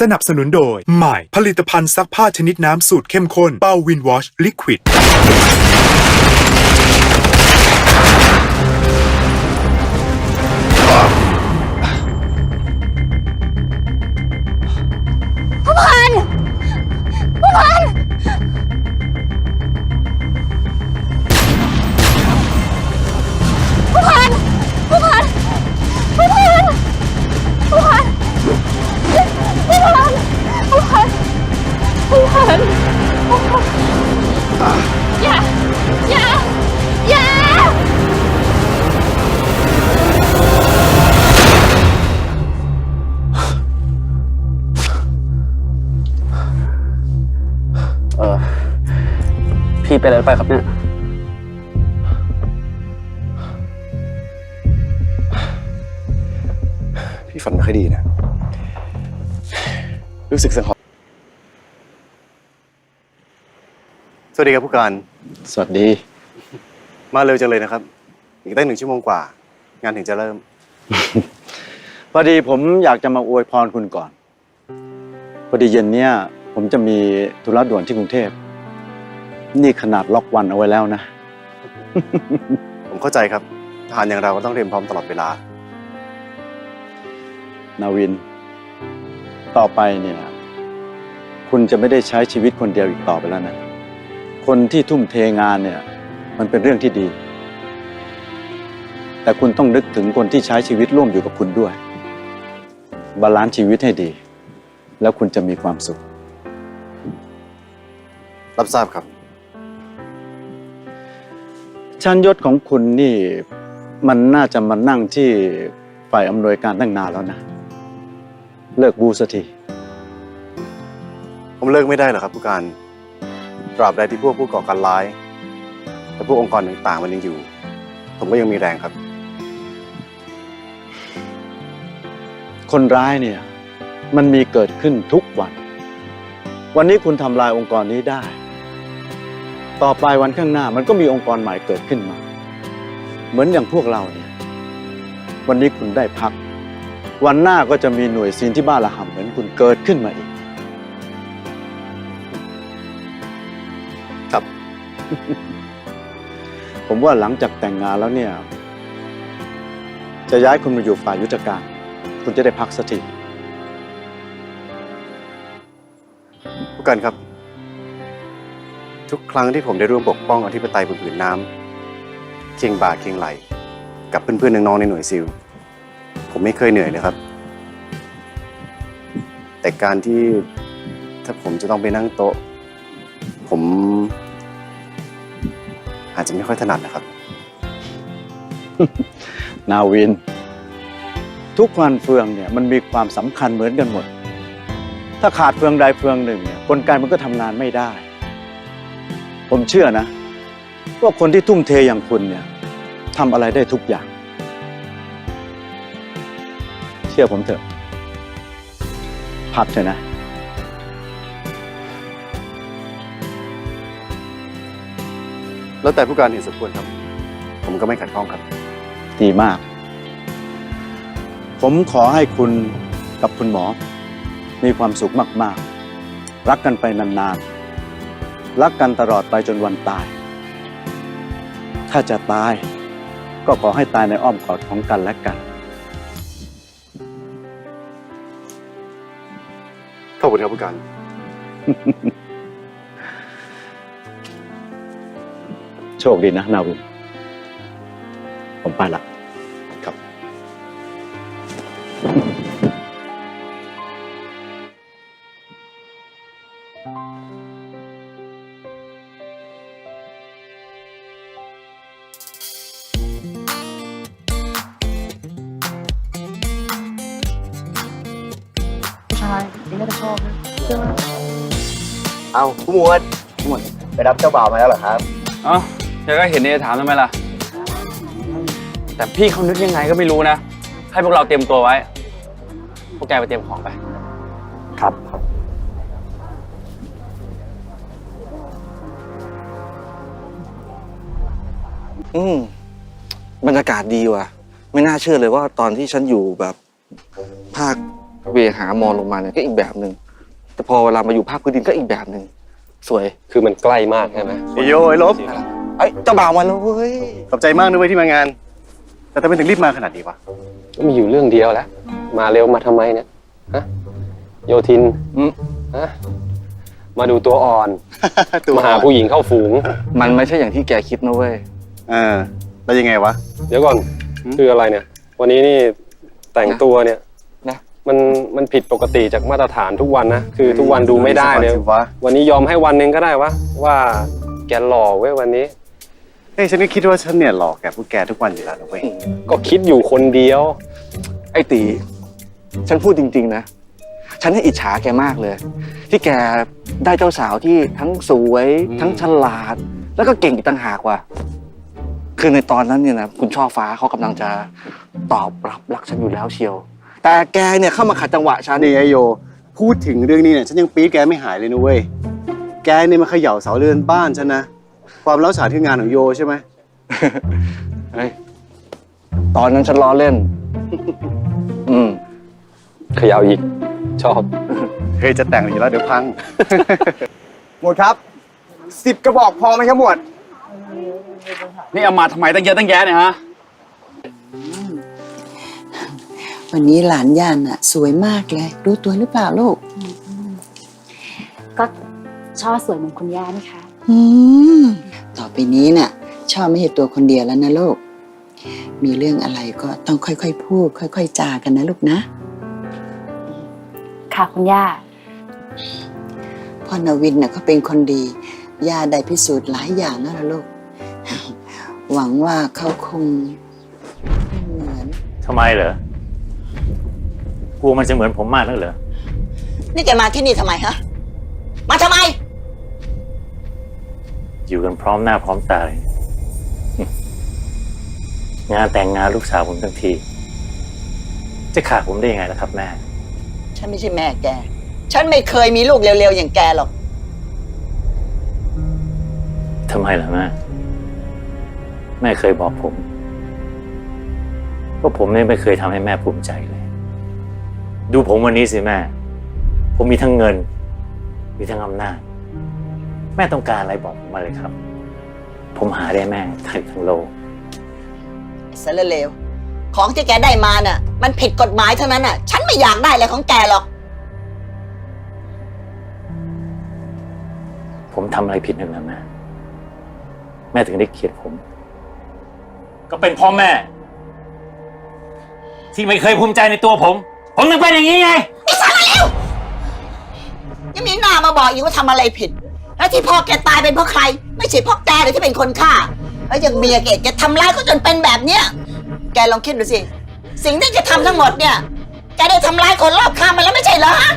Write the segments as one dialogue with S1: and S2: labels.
S1: สนับสนุนโดย ใหม่ ผลิตภัณฑ์ซักผ้าชนิดน้ำสูตรเข้มข้นเป้าวินวอชลิควิด
S2: เป็นอะไรไปครับเนี่ย
S3: พี่ฝันไม่ค่อยดีนะ รู้สึกสังหรณ์สวัสดีครับผู้การ
S2: สวัสดี
S3: มาเร็วจังเลยนะครับ อีกตั้งหนึ่งชั่วโมงกว่า งานถึงจะเริ่ม
S2: พอดีผมอยากจะมาอวยพรคุณก่อน พอดีเย็นเนี้ยผมจะมีธุระด่วนที่กรุงเทพ นี่ขนาดล็อกวันเอาไว้แล้วนะ
S3: ผมเข้าใจครับทหารอย่างเราก็ต้องเตรียมพร้อมตลอดเวลา
S2: นาวิน ต่อไปเนี่ย คุณจะไม่ได้ใช้ชีวิตคนเดียวอีกต่อไปแล้วนะ คนที่ทุ่มเทงานเนี่ย มันเป็นเรื่องที่ดี แต่คุณต้องนึกถึงคนที่ใช้ชีวิตร่วมอยู่กับคุณด้วย บาลานซ์ชีวิตให้ดี แล้วคุณจะมีความสุข
S3: รับทราบครับ
S2: ชั้นยศของคุณนี่มันน่าจะมานั่งที่ฝ่ายอำนวยการตั้งนานแล้วนะ เลิกบูสักที
S3: ผมเลิกไม่ได้หรอกครับผู้การตราบใดที่พวกผู้ก่อการร้าย และพวกองค์กรต่างๆ มันยังอยู่ ผมก็ยังมีแรงครับ
S2: คนร้ายเนี่ย มันมีเกิดขึ้นทุกวัน วันนี้คุณทำลายองค์กรนี้ได้ ต่อไปวันข้างหน้ามันก็มีองค์กรใหม่เกิดขึ้นมา เหมือนอย่างพวกเราเนี่ย วันนี้คุณได้พัก วันหน้าก็จะมีหน่วยซีนที่บ้านละห่ำเหมือนคุณเกิดขึ้นมาอีก
S3: ครับ
S2: ผมว่าหลังจากแต่งงานแล้วเนี่ย จะย้ายคุณมาอยู่ฝ่ายยุทธการ คุณจะได้พักสักที
S3: ผู้การครับ ทุกครั้งที่ผมได้ร่วมปกป้องอธิปไตยบนผืนน้ำเคียงบ่าเคียงไหล กับเพื่อนๆน้องๆในหน่วยซิล ผมไม่เคยเหนื่อยเลยครับ แต่การที่ถ้าผมจะต้องไปนั่งโต๊ะ ผม อาจจะไม่ค่อยถนัดนะครับ
S2: นาวิน ทุกฟันเฟืองเนี่ยมันมีความสำคัญเหมือนกันหมด ถ้าขาดเฟืองใดเฟืองหนึ่งเนี่ยกลไกมันก็ทำงานไม่ได้ ผมเชื่อนะว่าคนที่ทุ่มเทอย่างคุณเนี่ยทำอะไรได้ทุกอย่าง เชื่อผมเถอะ พักเถอะนะ
S3: แล้วแต่ผู้การเห็นสมควรครับ ผมก็ไม่ขัดข้องครับ
S2: ดีมาก ผมขอให้คุณกับคุณหมอ มีความสุขมาก ๆ รักกันไปนาน ๆ รักกันตลอดไปจนวันตาย ถ้าจะตายก็ขอให้ตายในอ้อมกอดของกันและกัน
S3: ขอบคุณครับผู้การ
S2: โชคดีนะนาวิน ผมไปละ
S3: ครับ
S4: ชอบนะใช่ไหม
S5: เอาผู้หมวดผู้หมวดไปรับเจ้าบ่าวมาแล้วเหรอครับ
S6: เอ้าแกก็เห็นเนี่ยถามทำไมล่ะ แต่พี่เขานึกยังไงก็ไม่รู้นะ ให้พวกเราเตรียมตัวไว้ พวกแกไปเตรียมของไป
S5: ครับ
S7: อืมบรรยากาศดีว่ะ ไม่น่าเชื่อเลยว่าตอนที่ฉันอยู่แบบ ภาคเวหามองลงมาเนี่ยก็อีกแบบหนึ่ง แต่พอเวลามาอยู่ภาคพื้นดินก็อีกแบบหนึ่งสวย
S8: คือมันใกล้มากใช่ไหม
S3: ไอโยไอลบ
S7: ไอ้ยเจ้าบ่าวมาแล้วเว้ย
S3: ขอบใจมากนะเว้ยที่มางาน แต่ทำไมถึงรีบมาขนาดนี้วะ
S8: ก็มีอยู่เรื่องเดียวแหล้วมาเร็วมาทำไมเนี่ยฮะโยทิน
S7: อืม
S8: ฮะมาดูตัวอ่อน
S3: ตัว
S8: มาหาผู้หญิงเข้าฝูง
S7: มันไม่ใช่อย่างที่แกคิดนะเว้ย
S3: เออแล้วยังไงวะ
S8: เดี๋ยวก่อน
S3: หืม
S8: คืออะไรเนี่ย วันนี้นี่แต่งตัวเนี่ย
S7: นะ
S8: มันมันผิดปกติจากมาตรฐานทุกวันนะ คือทุกวันดูไม่ได้เลย
S3: สิวะ
S8: วันนี้ยอมให้วันหนึ่งก็ได้วะ ว่าแกหล่อเว้ยวันนี้
S3: เฮ้ยฉันก็คิดว่าฉันเนี่ยหลอกแกพวกแกทุกวันอยู่แล้วนะเว้ย
S8: ก็คิดอยู่คนเดียว
S7: ไอ้ตี ฉันพูดจริง ๆ นะ ฉันให้อิจฉาแกมากเลย ที่แกได้เจ้าสาวที่ทั้งสวยทั้งฉลาด แล้วก็เก่งอีกต่างหากว่ะคือในตอนนั้นเนี่ยนะคุณช่อฟ้าเขากำลังจะตอบรับรักฉันอยู่แล้วเชียว แต่แกเนี่ยเข้ามาขัดจังหวะฉัน
S3: นี่ไอโย พูดถึงเรื่องนี้เนี่ยฉันยังปี๊ดแกไม่หายเลยนะเว้ย แกเนี่ยมาเขย่าเสาเรือนบ้านฉันนะ ความเล้าฉานคืองานของโยใช่ไหม
S7: เฮ้ย ตอนนั้นฉันล้อเล่น อืม
S8: เขยาวอีก ชอบ
S3: เคยจะแต่งอยู่แล้วเดี๋ยวพัง
S5: หมวดครับสิบกระบอกพอไหมครับหมวด
S6: นี่เอามาทำไมตั้งเยอะตั้งแยะเนี่ยฮะ
S9: วันนี้หลานย่านน่ะสวยมากเลย รู้ตัวหรือเปล่าลูก
S10: ก็ช่อสวยเหมือนคุณย่านี่คะ
S9: อืมต่อไปนี้น่ะชอบไม่ใช่ตัวคนเดียวแล้วนะลูก มีเรื่องอะไรก็ต้องค่อยๆพูด ค่อย ๆ จากันนะลูกนะ
S10: ค่ะคุณย่า
S9: พ่อนาวินน่ะเขาเป็นคนดี ย่าได้พิสูจน์หลายอย่างแล้วล่ะลูก หวังว่าเขาคงเหมือน
S11: ทำไมเหรอ กลัวมันจะเหมือนผมมากนักเหรอ
S9: นี่แกมาที่นี่ทำไมฮะ มาทำไม
S11: อยู่กันพร้อมหน้าพร้อมตาเลยงานแต่งงานลูกสาวผมทั้งที จะขาดผมได้ยังไงล่ะครับแม่
S9: ฉันไม่ใช่แม่แก ฉันไม่เคยมีลูกเร็วๆอย่างแกหรอก
S11: ทำไมล่ะแม่ แม่เคยบอกผม ว่าผมเนี่ยไม่เคยทำให้แม่ภูมิใจเลย ดูผมวันนี้สิแม่ ผมมีทั้งเงิน มีทั้งอำนาจ แม่ต้องการอะไรบอกผมมาเลยครับ ผมหาได้แม่ไทยทั้งโลก
S9: สารเลว ของที่แกได้มาน่ะ มันผิดกฎหมายเท่านั้นน่ะ ฉันไม่อยากได้อะไรของแกหรอก
S11: ผมทำอะไรผิดหนึ่งแล้วแม่ แม่ถึงได้เกลียดผม ก็เป็นเพ่อแม่ ที่ไม่เคยภูมิใจในตัวผม ผมถึงเป็นอย่างนี้ไง
S9: ยังมีหน้ามาบอกอีกว่าทำอะไรผิด แล้วที่พ่อแกตายเป็นเพราะใคร ไม่ใช่เพราะแกเลยที่เป็นคนฆ่า แล้วยังเมียแกแกทำร้ายเขาจนเป็นแบบเนี้ย แกลองคิดดูสิ สิ่งที่แกทำทั้งหมดเนี่ยแกได้ทำร้ายคนรอบข้างมาแล้วไม่ใช่เหรอฮะ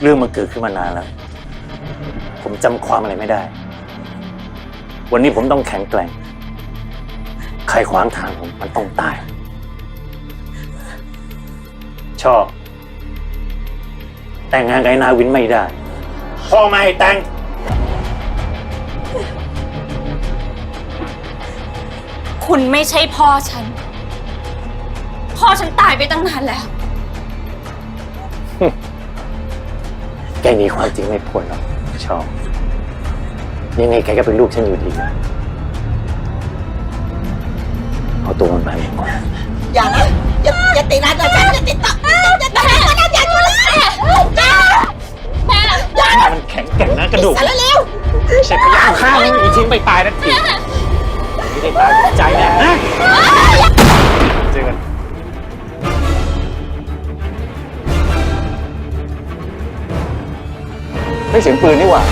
S11: เรื่องมันเกิดขึ้นมานานแล้ว ผมจำความอะไรไม่ได้ วันนี้ผมต้องแข็งแกร่ง ใครขวางทางผมมันต้องตาย ชอบ แต่งงานกับไอ้นาวินไม่ได้ พ่อไม่ให้แต่ง
S10: คุณไม่ใช่พ่อฉัน พ่อฉันตายไปตั้งนานแล้ว
S11: แกหนีความจริงไม่พ้นหรอกชอบ ยังไงแกก็เป็นลูกฉันอยู่ดีเอาตัวมันไปไม่หมด
S9: อย่านะอย่าอย่าติดนะอย่าฉันอย่าติดต่ออย่าติดต่ออย่าอย่าช่วยเลยอย่าแม่อย่า
S11: มันแข็งแกร่งนะกระดูก
S9: สารเลว
S11: เสร็จพยายามฆ่ามันอีกทิ้งไปตายนั่นทีไม่ได้ตายใจแน่นะ
S3: เจอกัน
S7: ไม่เสียงปืนนี่หว่า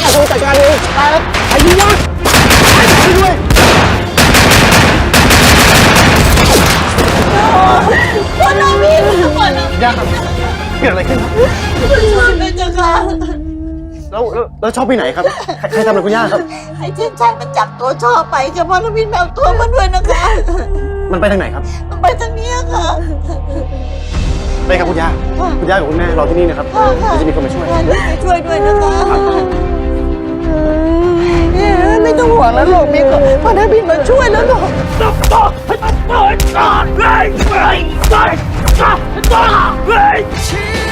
S10: เดี๋
S3: ยวท่านจัดการจัดการเองไปครับไปยิงยอดไปด้วย
S9: คนน้องพี่คนน้อง
S3: ย่าครับเกิดอะไรขึ้นครับ
S9: คุณช่วยเป็นจังค่ะ
S3: แล้วแล้วชอบไปไหนครับ ใครทำอะไรคุณย่าครับ
S9: ให้เช่นชัยมันจับตัวชอบไปเฉพาะน้องพี่แมวตัวมันด้วยนะคะ
S3: มันไปทางไหนครับ
S9: มันไปทางนี้ค่ะ
S3: ไปครับคุณย่า คุณย่ากับคุณแม่รอที่นี่นะครับเดี๋ยวจะมีคนมาช่วย
S9: ช่วยด้วยนะคะ ไม่ต้องห่วงแล้วลูกมีพ่อน้บินมาช่วยแล้วลูกตับตับตับตับตับตับตับตับ
S11: ตั
S9: บ